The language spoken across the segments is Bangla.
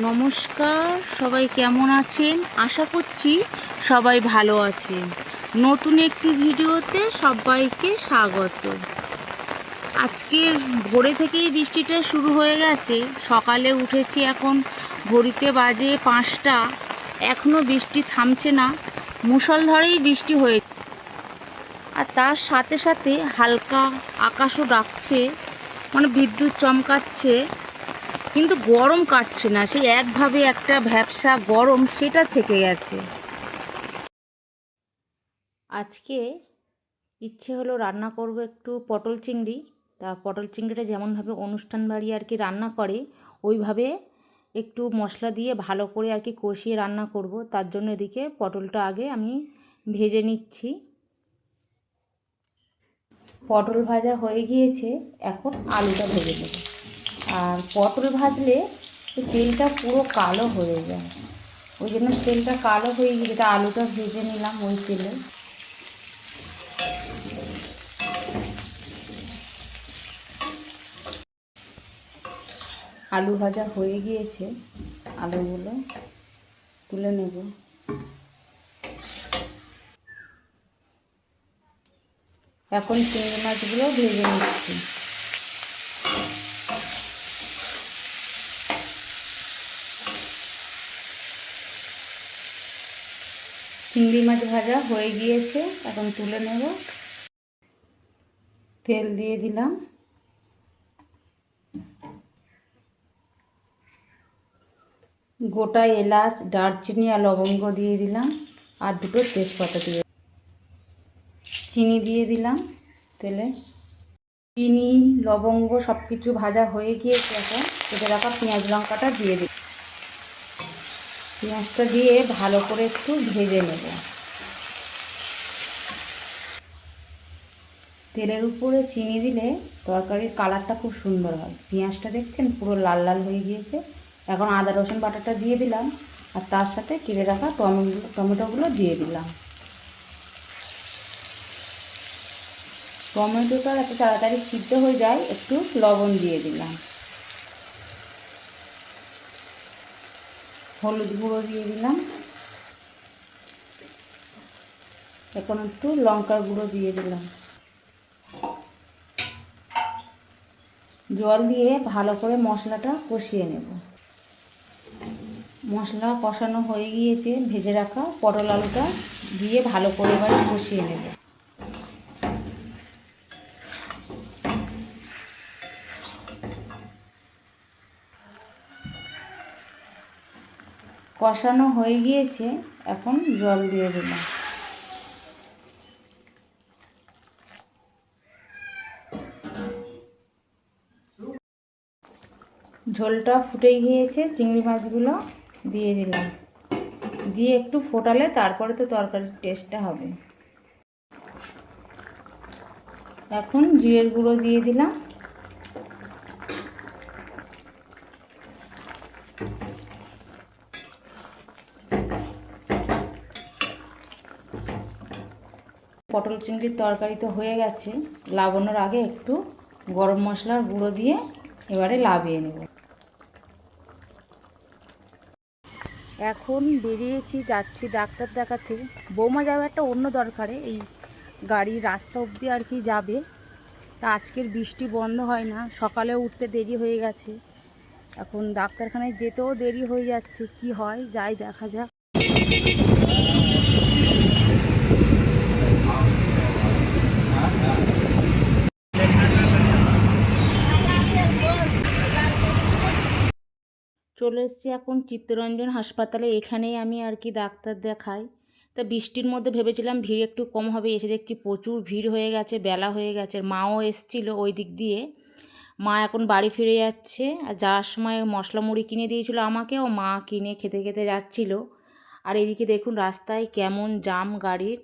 নমস্কার, সবাই কেমন আছেন? আশা করছি সবাই ভালো আছেন। নতুন একটি ভিডিওতে সবাইকে স্বাগত। আজকের ভোরে থেকেই বৃষ্টিটা শুরু হয়ে গেছে। সকালে উঠেছি এখন ঘড়িতে বাজে পাঁচটা। এখনও বৃষ্টি থামছে না। মুষলধারেই বৃষ্টি হয়ে আর তার সাথে সাথে হালকা আকাশও ডাকছে। মানে বিদ্যুৎ চমকাচ্ছে। কিন্তু গরম কাটছে না, সেই একভাবে একটা ভ্যাবসা গরম সেটা থেকে গেছে। আজকে ইচ্ছে হলো রান্না করব একটু পটল চিংড়ি। তা পটল চিংড়িটা যেমনভাবে অনুষ্ঠান বাড়ি আর কি রান্না করে, ওইভাবে একটু মশলা দিয়ে ভালো করে আর কি কষিয়ে রান্না করব। তার জন্য এদিকে পটলটা আগে আমি ভেজে নিচ্ছি। পটল ভাজা হয়ে গিয়েছে, এখন আলুটা ভেজে নেব। আর পটল ভাজলে তেলটা পুরো কালো হয়ে যায়। ওই জন্য তেলটা কালো হয়ে গিয়ে যেটা আলুটা ভেজে নিলাম ওই তেলে। আলু ভাজা হয়ে গিয়েছে, আলুগুলো তুলে নেব। এখন চিংড়ি মাছগুলো ভেজে নিচ্ছি। চিংড়ি মাছ ভাজা হয়ে গিয়েছে, এখন তুলে নেব। তেল দিয়ে দিলাম। গোটা এলাচ, দারচিনি আর লবঙ্গ দিয়ে দিলাম আর দুটো তেজপাতা দিয়ে চিনি দিয়ে দিলাম তেলে। চিনি, লবঙ্গ সব কিছু ভাজা হয়ে গিয়েছে এখন। কেটে রাখা পেঁয়াজ লঙ্কাটা দিয়ে দিই পেঁয়াজটা দিয়ে ভালো করে একটু ভেজে নেব। তেলের উপরে চিনি দিলে তরকারির কালারটা খুব সুন্দর হয়। পেঁয়াজটা দেখছেন পুরো লাল লাল হয়ে গিয়েছে। এখন আদা, রসুন বাটাটা দিয়ে দিলাম আর তার সাথে কেটে রাখা টমেটো, টমেটোগুলো দিয়ে দিলাম। টমেটোটা এত তাড়াতাড়ি সিদ্ধ হয়ে যায়, একটু লবণ দিয়ে দিলাম। হলুদ গুঁড়ো দিয়ে দিলাম। এখন একটু লঙ্কার গুঁড়ো দিয়ে দিলাম। জল দিয়ে ভালো করে মশলাটা কষিয়ে নেব। মশলা কষানো হয়ে গিয়েছে, ভেজে রাখা পটল আলুটা দিয়ে ভালো করে এবার কষিয়ে নেব। কষানো হয়ে গিয়েছে, এখন জল দিয়ে দিলাম ঝোলটা ফুটে গিয়েছে, চিংড়ি মাছগুলো দিয়ে দিলাম। দিয়ে একটু ফোটালে তারপরে তো তরকারির টেস্টটা হবে। এখন জিরের গুঁড়ো দিয়ে দিলাম। পটল চিংড়ির তরকারি তো হয়ে গেছে। লাবানোর আগে একটু গরম মশলার গুঁড়ো দিয়ে এবারে লাভিয়ে নেব। এখন বেরিয়েছি, যাচ্ছি ডাক্তার দেখাতে। বৌমা যাবে একটা অন্য দরকারে, এই গাড়ি রাস্তা অবধি আর কি যাবে। তা আজকের বৃষ্টি বন্ধ হয় না সকালে উঠতে দেরি হয়ে গেছে। এখন ডাক্তারখানায় যেতেও দেরি হয়ে যাচ্ছে, কি হয় যাই দেখা যাক। চলে এসেছি এখন চিত্তরঞ্জন হাসপাতালে। এখানেই আমি আর কি ডাক্তার দেখাই। তা বৃষ্টির মধ্যে ভেবেছিলাম ভিড় একটু কম হবে, এসে দেখছি প্রচুর ভিড় হয়ে গেছে, বেলা হয়ে গেছে। মাও এসছিল ওই দিক দিয়ে। মা এখন বাড়ি ফিরে যাচ্ছে আর যাওয়ার সময় মশলা মুড়ি কিনে দিয়েছিল আমাকে ও মা কিনে খেতে খেতে যাচ্ছিল। আর এদিকে দেখুন রাস্তায় কেমন জাম গাড়ির,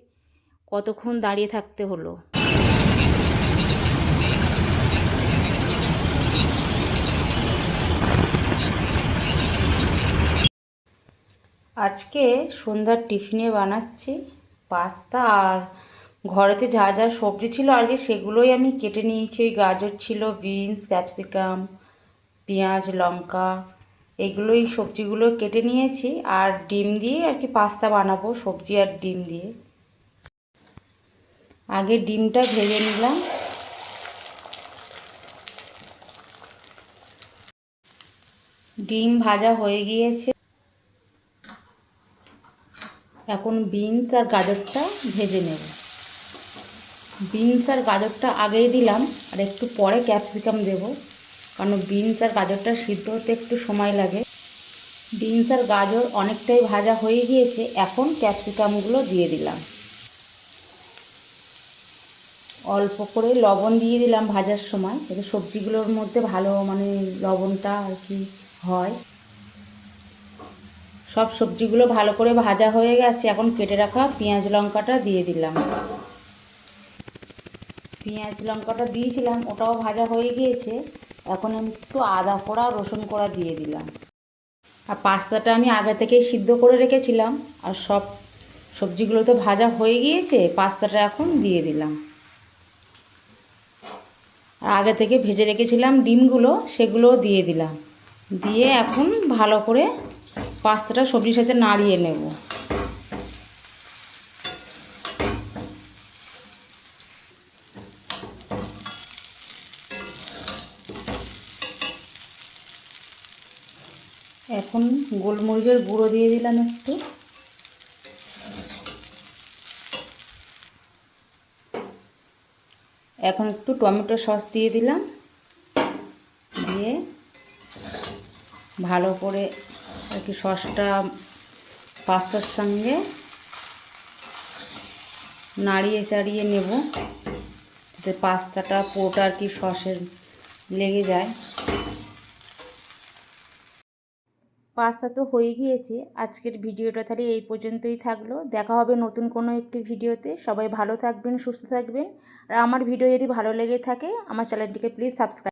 কতক্ষণ দাঁড়িয়ে থাকতে হলো। আজকে সন্ধ্যার টিফিনে বানাচ্ছি পাস্তা আর ঘরেতে যা যা সবজি ছিল আগে সেগুলোই আমি কেটে নিয়েছি। ওই গাজর ছিল, বিনস, ক্যাপসিকাম, পেঁয়াজ, লঙ্কা, এগুলোই সবজিগুলো কেটে নিয়েছি আর ডিম দিয়ে আর কি পাস্তা বানাবো, সবজি আর ডিম দিয়ে। আগে ডিমটা ভেজে নিলাম। ডিম ভাজা হয়ে গিয়েছে। এখন বিনস আর গাজরটা ভেজে নেব। বিনস আর গাজরটা আগেই দিলাম, আর একটু পরে ক্যাপসিকাম দেব, কারণ বিনস আর গাজরটা সিদ্ধ হতে একটু সময় লাগে। বিনস আর গাজর অনেকটাই ভাজা হয়ে গিয়েছে, এখন ক্যাপসিকামগুলো দিয়ে দিলাম। অল্প করে লবণ দিয়ে দিলাম ভাজার সময়, যাতে সবজিগুলোর মধ্যে ভালো মানে লবণটা আর কি হয়। সব সবজিগুলো ভালো করে ভাজা হয়ে গেছে। এখন কেটে রাখা পেঁয়াজ লঙ্কাটা দিয়ে দিলাম। পেঁয়াজ লঙ্কাটা দিয়েছিলাম, ওটাও ভাজা হয়ে গিয়েছে। এখন আমি একটু আদা কোড়া রসুন কোড়া দিয়ে দিলাম। আর পাস্তাটা আমি আগে থেকেই সিদ্ধ করে রেখেছিলাম। আর সব সবজিগুলো তো ভাজা হয়ে গিয়েছে, পাস্তাটা এখন দিয়ে দিলাম। আর আগে থেকে ভেজে রেখেছিলাম ডিমগুলো, সেগুলোও দিয়ে দিলাম। দিয়ে এখন ভালো করে পাস্তাটা সবজির সাথে নাড়িয়ে নেব। এখন গোলমরিচের গুঁড়ো দিয়ে দিলাম একটু। এখন একটু টমেটো সস দিয়ে দিলাম। দিয়ে ভালো করে আর কি সসটা পাস্তার সঙ্গে নাড়িয়ে চাড়িয়ে নেব যাতে পাস্তাটা পুরোটা আর কি সসের লেগে যায়। পাস্তা তো হয়ে গিয়েছে। আজকের ভিডিওটা তাহলে এই পর্যন্তই থাকল। দেখা হবে নতুন কোনো একটি ভিডিওতে। সবাই ভালো থাকবেন, সুস্থ থাকবেন। আর আমার ভিডিও যদি ভালো লেগে থাকে, আমার চ্যানেলটিকে প্লিজ সাবস্ক্রাইব